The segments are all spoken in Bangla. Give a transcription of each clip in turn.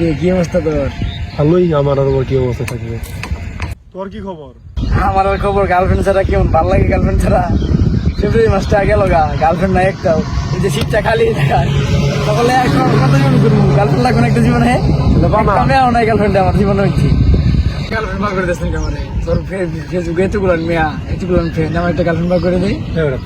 রে কি অবস্থা তোর? ভালোই আমার আর কি অবস্থা থাকবে? তোর কি খবর? আমার আর খবর গার্লফ্রেন্ড ছাড়া কেমন? ভালো লাগে গার্লফ্রেন্ড ছাড়া? ফেব্রুয়ারি মাসটা গেল গা গার্লফ্রেন্ড নাই একটাও। এই যে সিটটা খালি দেখায় এখন কত জীবন করব গার্লফ্রেন্ড লাগবে না একটা জীবনে? নাই গার্লফ্রেন্ড আমার জীবনে হচ্ছে গার্লফ্রেন্ড করে দিয়েছেন কেমন? তোর ফেসবুকে এতগুলো মেয়া এতগুলো ফ্রেন্ড আমার একটা গার্লফ্রেন্ড করে দিই।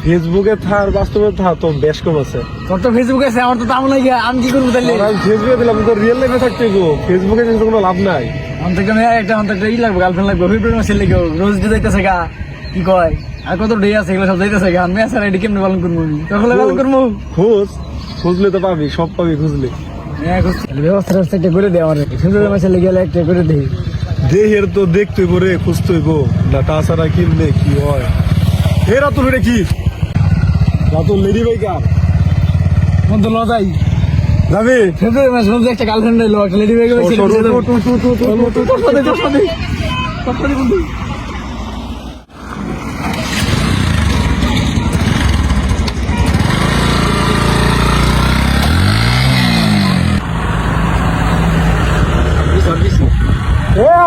ফেসবুকে থার বাস্তবে থা তো বেশ কম আছে। তোর তো ফেসবুক আছে আমার তো দাম নাই আমি কি করব তাহলে আমি ফেসবুকে দিলাম তো রিয়েল লাইফে থাকতে গো ফেসবুকে কিন্তু কোনো লাভ নাই। আমার তো একটা মেয়ে একটা আমার তো একটা ই লাগবে গার্লফ্রেন্ড লাগবে ফেব্রুয়ারি মাসে লেগে রোজ ডে যাইতেছে গা কি কয়? আর কত ডে আছে এগুলো সব যাইতেছে গা এটি কেমনে পালন করব আমি? তখন পালন করব? খোঁজ খুঁজলে তো পাবি সব পাবি খুঁজলে। ব্যবস্থা করে দে আমার। ফেব্রুয়ারি মাসে লেগে একটা করে দে। দেহের তো দেখতে পরে খুঁজতে গো না তাছাড়া কিনলে কি হয় হে রাতুল এটা কি রাতুল লেডি বাইকার মন তো লজাই যাবি ফেব্রুয়ারি মাসে মধ্যে একটা গার্লফ্রেন্ড এলো একটা লেডি বেগে ও,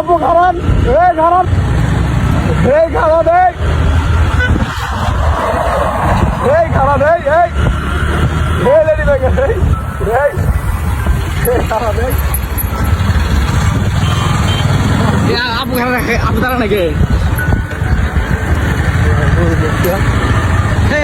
অল্প খারান এই খারান এই খারান এই এই খারান এই। এই এই লেডি ব্যাগে এই এই এই খারান এই আপু খারান আপু তারা নাকি? Hey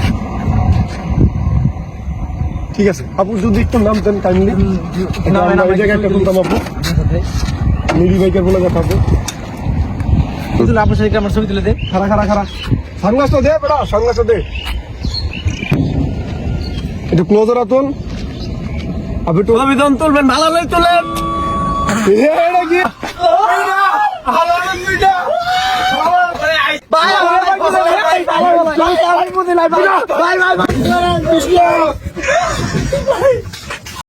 ঠিক আছে আপু যদি একটু নাম দেন কাইন্ডলি এই জায়গায় একটা তুলতাম আপু। মিলি বাইকের বলে কথা আপু। তুলে আপনার সাথে আমার ছবি তুলে দে। খারা খারা খারা সানগ্লাসটা দে বেটা সানগ্লাসটা দে। একটু ক্লোজার আতুন আপনি একটু ছবি তখন তুলবেন ভালো হলে তুলেন। এটা কি? ভাই ভাই ভাই ভাই ভাই